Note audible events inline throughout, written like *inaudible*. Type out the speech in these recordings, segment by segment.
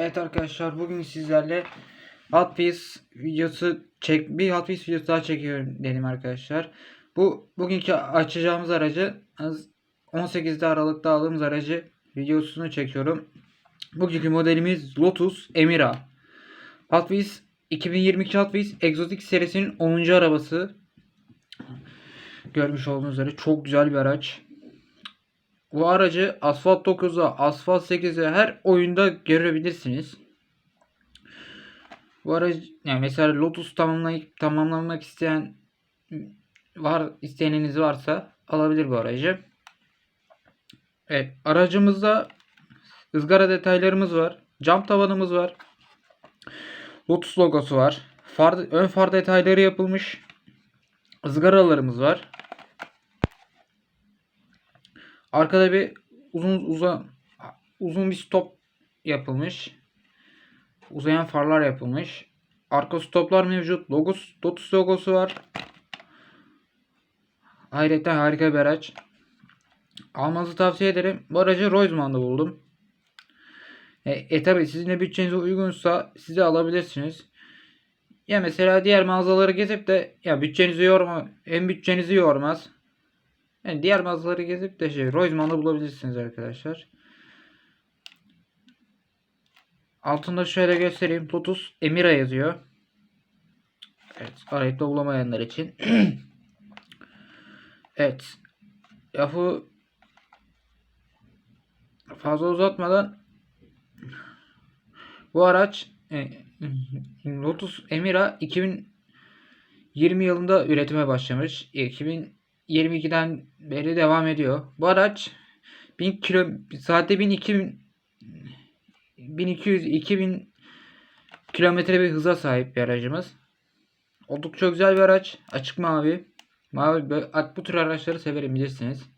Evet arkadaşlar bugün sizlerle Hot Wheels videosu çek bir Hot Wheels videosu daha çekiyorum dedim arkadaşlar. Bu bugünkü açacağımız aracı 18'de Aralık'ta aldığımız aracı videosunu çekiyorum. Bugünkü modelimiz Lotus Emira. Hot Wheels 2022 Hot Wheels Exotic serisinin 10. arabası. Görmüş olduğunuz üzere çok güzel bir araç. Bu aracı Asphalt 9'a, Asphalt 8'e her oyunda görebilirsiniz. Bu aracı yani mesela Lotus tamamlayıp tamamlamak isteyen var isteyeniniz varsa alabilir bu aracı. Evet, aracımızda ızgara detaylarımız var. Cam tavanımız var. Lotus logosu var. Far, ön far detayları yapılmış. ızgaralarımız var. Arkada bir uzun uzun uzun bir stop yapılmış. Uzayan farlar yapılmış. Arka stoplar mevcut. Logos, Lotus logosu var. Hayretten harika bir araç. Almanızı tavsiye ederim. Bu aracı Roizman'da buldum. E, e tabi sizin de bütçenize uygunsa size alabilirsiniz. Ya mesela diğer mağazaları gezip de ya bütçenizi yorma hem bütçenizi yormaz yani diğer mağazaları gezip de şey Roizman'da bulabilirsiniz arkadaşlar. Altında şöyle göstereyim. Lotus Emira yazıyor. Evet. Arayıp da bulamayanlar için. *clears throat* evet. Lafı fazla uzatmadan bu araç e, Lotus Emira 2020 yılında üretime başlamış. 2000 22'den beri devam ediyor. Bu araç 1000 kilo saatte 1000 1200 2000 kilometre bir hıza sahip bir aracımız. Oldukça güzel bir araç. Açık mavi. Mavi bu tür araçları severim bilirsiniz.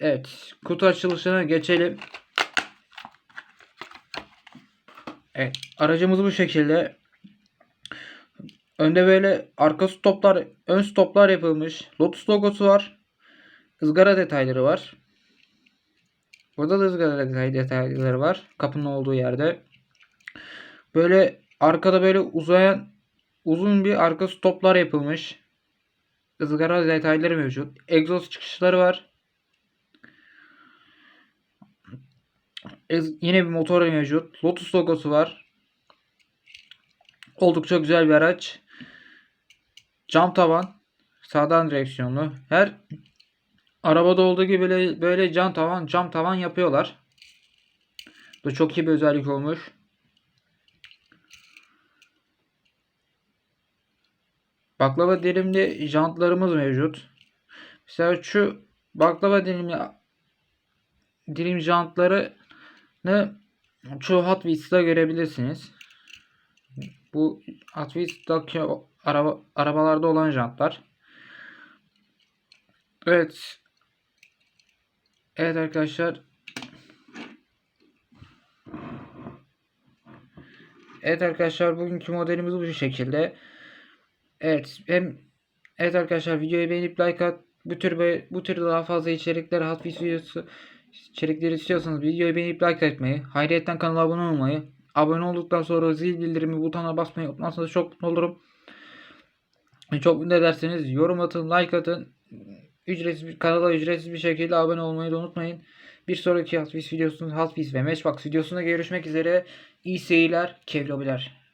Evet, kutu açılışına geçelim. Evet, aracımız bu şekilde. Önde böyle arka stoplar, ön stoplar yapılmış. Lotus logosu var. Izgara detayları var. Burada da ızgara detay, detayları var. Kapının olduğu yerde. Böyle arkada böyle uzayan uzun bir arka stoplar yapılmış. ızgara detayları mevcut. Egzoz çıkışları var. Yine bir motor mevcut. Lotus logosu var. Oldukça güzel bir araç. Cam tavan. Sağdan direksiyonlu. Her arabada olduğu gibi böyle, böyle cam tavan, cam tavan yapıyorlar. Bu çok iyi bir özellik olmuş. Baklava dilimli jantlarımız mevcut. Mesela şu baklava dilimli dilim jantlarını çoğu Hot Wheels'da görebilirsiniz. Bu Hot Wheels'daki araba, arabalarda olan jantlar. Evet. Evet arkadaşlar. Evet arkadaşlar bugünkü modelimiz bu şekilde. Evet hem Evet arkadaşlar videoyu beğenip like at. Bu tür bu tür daha fazla içerikler Wheels videosu içerikleri istiyorsanız videoyu beğenip like etmeyi, hayretten kanala abone olmayı, abone olduktan sonra zil bildirimi butonuna basmayı unutmazsanız çok mutlu olurum. Çok mutlu ederseniz yorum atın, like atın. Ücretsiz kanala ücretsiz bir şekilde abone olmayı da unutmayın. Bir sonraki videosunun Hot Wheels ve Matchbox videosunda görüşmek üzere. İyi seyirler, kevlobiler.